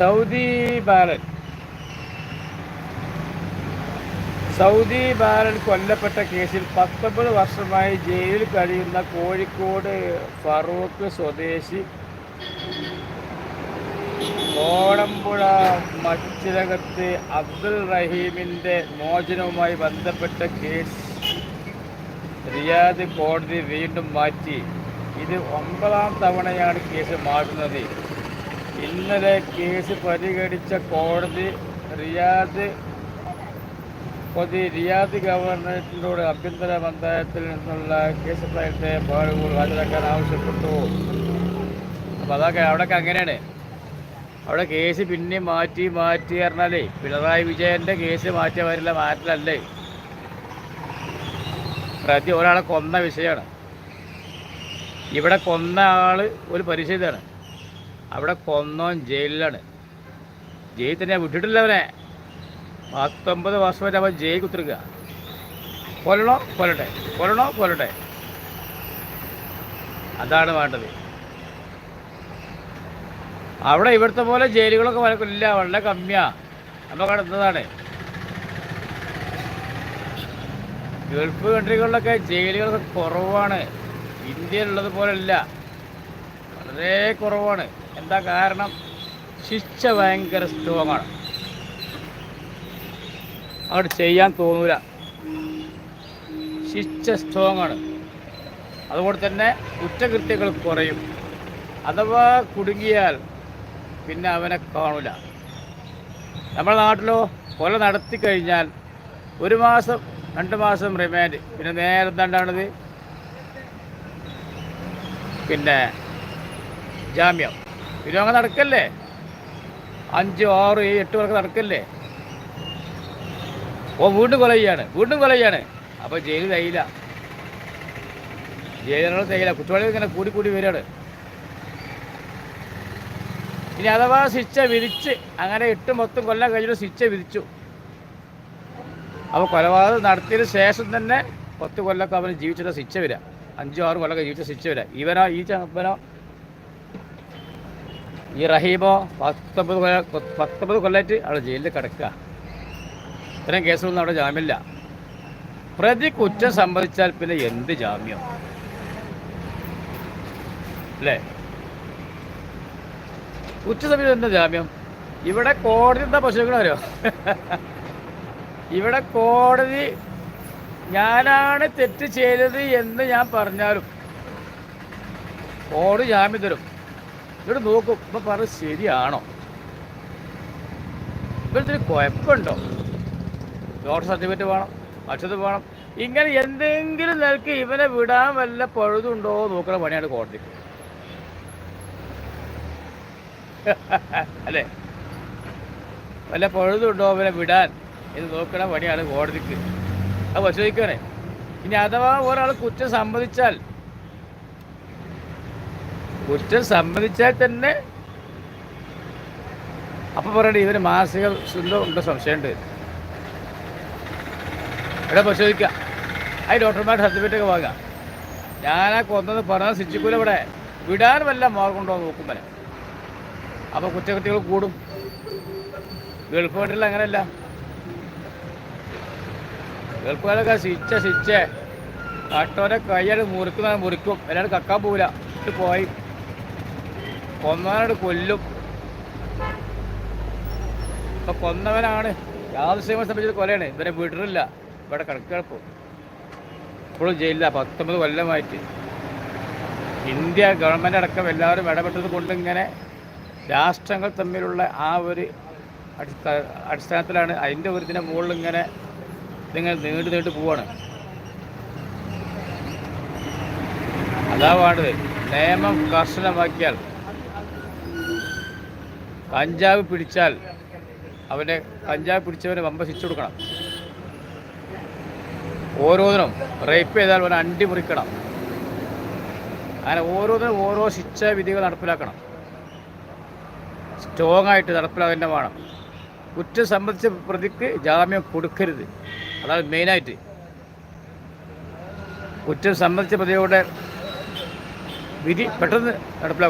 Saudi ബാലൻ. Saudi ബാലൻ കൊല്ലപ്പെട്ട കേസിൽ പത്തൊമ്പത് വർഷമായി ജയിലിൽ കഴിയുന്ന കോഴിക്കോട് ഫറൂഖ് സ്വദേശി കോടമ്പുഴ മച്ചിലകത്ത് അബ്ദുൽ റഹീമിന്റെ മോചനവുമായി ബന്ധപ്പെട്ട കേസ് റിയാദ് കോടതി വീണ്ടും മാറ്റി. ഇത് ഒമ്പതാം തവണയാണ് കേസ് മാറ്റുന്നത്. ഇന്നലെ കേസ് പരിഗണിച്ച കോടതി റിയാദ് പ്രതി റിയാദ് ഗവർണറേറ്റിനോട് ആഭ്യന്തര മന്ത്രാലയത്തിൽ നിന്നുള്ള കേസ് ഫയലിന്റെ പാടുകൾ ഹാജരാക്കാൻ ആവശ്യപ്പെട്ടു. അപ്പോൾ അതൊക്കെ അവിടെയൊക്കെ അങ്ങനെയാണ്. അവിടെ കേസ് പിന്നെ മാറ്റി മാറ്റി പറഞ്ഞാലേ പിണറായി വിജയന്റെ കേസ് മാറ്റിയവരില്ല മാറ്റലല്ലേ പ്രതി ഒരാളെ കൊന്ന വിഷയമാണ്. ഇവിടെ കൊന്ന ആൾ ഒരു പരിശീലനാണ് അവിടെ കൊന്നോൻ ജയിലിലാണ്. ജയിൽ തന്നെ വിട്ടിട്ടില്ല അവനെ. പത്തൊമ്പത് വർഷം വരെ അവൻ ജയിൽ കുത്തിരിക്കുക. കൊല്ലണോ? കൊല്ലട്ടെ. കൊല്ലണോ? കൊല്ലട്ടെ. അതാണ് വേണ്ടത്. അവിടെ ഇവിടുത്തെ പോലെ ജയിലുകളൊക്കെ വളരെ ഇല്ല. വളരെ കമ്മിയാണ് നമ്മൾ കടന്നതാണ് ഗൾഫ് കൺട്രികളിലൊക്കെ ജയിലുകളൊക്കെ കുറവാണ്. ഇന്ത്യയിലുള്ളത് പോലെയല്ല വളരെ കുറവാണ്. എന്താ കാരണം? ശിക്ഷ ഭയങ്കര സ്ട്രോങ് ആണ്. അങ്ങോട്ട് ചെയ്യാൻ തോന്നൂല. ശിക്ഷ സ്ട്രോങ് ആണ്. അതുകൊണ്ട് തന്നെ കുറ്റകൃത്യങ്ങൾ കുറയും. അഥവാ കുടുങ്ങിയാൽ പിന്നെ അവനെ കാണൂല. നമ്മുടെ നാട്ടിലോ കൊല നടത്തി കഴിഞ്ഞാൽ ഒരു മാസം രണ്ട് മാസം റിമാൻഡ് പിന്നെ നേരെ എന്താണ്ടാണത് പിന്നെ ജാമ്യം. പിന്നെ അങ്ങനെ നടക്കല്ലേ? അഞ്ച് ആറ് ഏഴ് എട്ട് പേർക്ക് നടക്കല്ലേ? ഓ വീണ്ടും കൊല ചെയ്യാണ്. വീണ്ടും കൊല ചെയ്യാണ്. അപ്പോൾ ജയിൽ തയ്യില്ല. ജയിലുകൾ തയ്യില്ല. കുറ്റവാളികൾ ഇങ്ങനെ കൂടി കൂടി വരികയാണ്. ഇനി അഥവാ ശിക്ഷ വിധിച്ച് അങ്ങനെ എട്ട് മൊത്തം കൊല്ലം കഴിഞ്ഞിട്ട് ശിക്ഷ വിധിച്ചു. അപ്പോൾ കൊലപാതകം നടത്തിയതിന് ശേഷം തന്നെ പത്ത് കൊല്ലമൊക്കെ അവന് ജീവിച്ചിട്ട് ശിക്ഷ വരിക. അഞ്ചോ ആറ് കൊല്ലമൊക്കെ ജീവിച്ച ശിക്ഷ വരിക. ഇവനോ ഈ ചപ്പനോ ഈ റഹീമോ പത്തൊമ്പത് കൊല്ല പത്തൊമ്പത് കൊല്ലമായിട്ട് അവിടെ ജയിലിൽ കിടക്കുക. ഇത്തരം കേസുകളൊന്നും അവിടെ ജാമ്യമില്ല. പ്രതി കുറ്റം സംബന്ധിച്ചാൽ പിന്നെ എന്ത് ജാമ്യം? അല്ലേ? കുറ്റസമയത്ത് എന്താ ജാമ്യം? ഇവിടെ കോടതി എന്താ പശുക്കളോ ഇവിടെ കോടതി ഞാനാണ് തെറ്റ് ചെയ്തത് എന്ന് ഞാൻ പറഞ്ഞാലും കോടതി ജാമ്യം തരും. ഇവിടെ നോക്കും ഇപ്പം പറഞ്ഞ ശരിയാണോ? ഇവിടുത്തെ കുഴപ്പമുണ്ടോ? ഡോക്ടർ സർട്ടിഫിക്കറ്റ് വേണം മറ്റത് വേണം. ഇങ്ങനെ എന്തെങ്കിലും നിലയ്ക്ക് ഇവനെ വിടാൻ വല്ല പഴുതുണ്ടോ നോക്കുന്ന പണിയാണ് കോടതി. അല്ലേ? വല്ല പഴുതുണ്ടോ ഇവനെ വിടാൻ എന്ന് നോക്കണ പണിയാണ് കോടതിക്ക്. അത് പരിശോധിക്കണേ ഇനി അഥവാ ഒരാൾ കുറ്റം സമ്മതിച്ചാൽ കുറ്റം സമ്മതിച്ചാൽ തന്നെ. അപ്പം പറയണ്ടേ ഇവന് മാനസിക ശുദ്ധം ഉണ്ടോ സംശയമുണ്ട്? ഇവിടെ പരിശോധിക്കാം. അത് ഡോക്ടർമാരുടെ സർട്ടിഫിക്കറ്റ് ഒക്കെ വാങ്ങാം ഞാനാ കൊന്നത് പറഞ്ഞാൽ ശിക്ഷിക്കൂല ഇവിടെ. വിടാൻ വല്ല മാർഗമുണ്ടോ നോക്കുമ്പോൾ അപ്പോൾ കുറ്റകൃത്യങ്ങൾ കൂടും. ഗൾഫ് കൺട്രിയിൽ അങ്ങനെയല്ല. ഗൾഫ് കാലൊക്കെ ശിച്ച സിച്ച് കട്ടോരെ കയ്യാട് മുറിക്കുന്ന മുറിക്കും. എല്ലാവരും കക്കാൻ പോവില്ല. പോയി. കൊന്നവനോട് കൊല്ലും. ഇപ്പൊ കൊന്നവനാണ്. യാദൃശ്യമായി സംബന്ധിച്ചത് കൊലയാണ്. ഇവരെ വിടറില്ല ഇവിടെ കിടക്കിഴപ്പ് ഇപ്പോഴും ജയിലില്ല പത്തൊമ്പത് കൊല്ലമായിട്ട്. ഇന്ത്യ ഗവൺമെന്റ് അടക്കം എല്ലാവരും ഇടപെട്ടത് കൊണ്ട് ഇങ്ങനെ രാഷ്ട്രങ്ങൾ തമ്മിലുള്ള ആ ഒരു അടിസ്ഥാന അടിസ്ഥാനത്തിലാണ് അതിന്റെ ഒരു ഇതിന്റെ മുകളിൽ ഇങ്ങനെ നിങ്ങൾ നീണ്ടു നീണ്ടു പോവാണ്. അതാ വേണ്ടത്. നിയമം കർശനമാക്കിയാൽ കഞ്ചാവ് പിടിച്ചാൽ അവനെ കഞ്ചാവ് പിടിച്ചവനെ വമ്പ ശിക്ഷ കൊടുക്കണം. ഓരോന്നിനും റേപ്പ് ചെയ്താൽ അവനെ അണ്ടി മുറിക്കണം അങ്ങനെ ഓരോന്നിനും ഓരോ ശിക്ഷാ വിധികൾ നടപ്പിലാക്കണം. സ്ട്രോങ് ആയിട്ട് നടപ്പിലാകേണ്ട വേണം. കുറ്റം സംബന്ധിച്ച പ്രതിക്ക് ജാമ്യം കൊടുക്കരുത്. അതാണ് മെയിനായിട്ട് കുറ്റം സംബന്ധിച്ച പ്രതിയുടെ വിധി പെട്ടെന്ന് നടപ്പിലാക്കും